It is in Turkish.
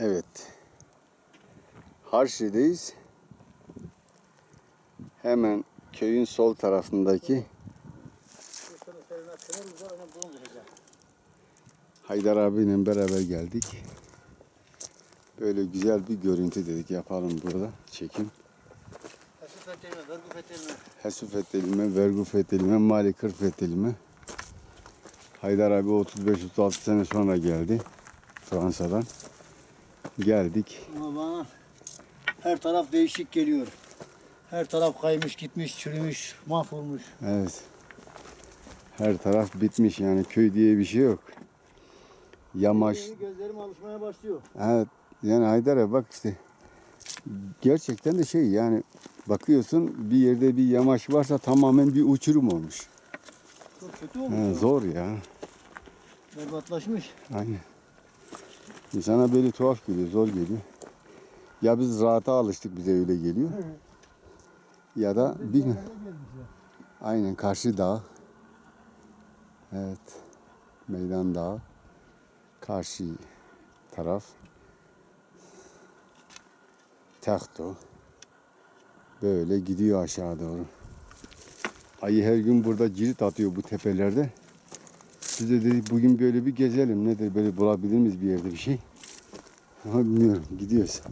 Evet. Harşi'deyiz. Hemen köyün sol tarafındaki Haydar abiyle beraber geldik. Böyle güzel bir görüntü dedik yapalım burada çekim. Hesu fethedilme, vergu fethedilme, mali kır fethedilme. Haydar abi 35-36 sene sonra geldi Fransa'dan. Geldik. Ama bana her taraf değişik geliyor. Her taraf kaymış, gitmiş, çürümüş, mahvolmuş. Evet. Her taraf bitmiş yani köy diye bir şey yok. Yamaç. Gözlerim alışmaya başlıyor. Evet. Yani Haydar abi bak işte. Gerçekten de şey yani bakıyorsun bir yerde bir yamaç varsa tamamen bir uçurum olmuş. Çok kötü He, olmuş. zor ya. Berbatlaşmış. Aynen. İnsana böyle tuhaf geliyor, zor geliyor. Ya biz rahata alıştık bize öyle geliyor. Ya da bir aynen karşı dağ. Evet. Meydan dağı. Karşı taraf. Tahto. Böyle gidiyor aşağı doğru. Ayı her gün burada cirit atıyor bu tepelerde. Biz de dedik bugün böyle bir gezelim. Nedir böyle bulabilir miyiz bir yerde bir şey? Ama bilmiyorum. Gidiyoruz.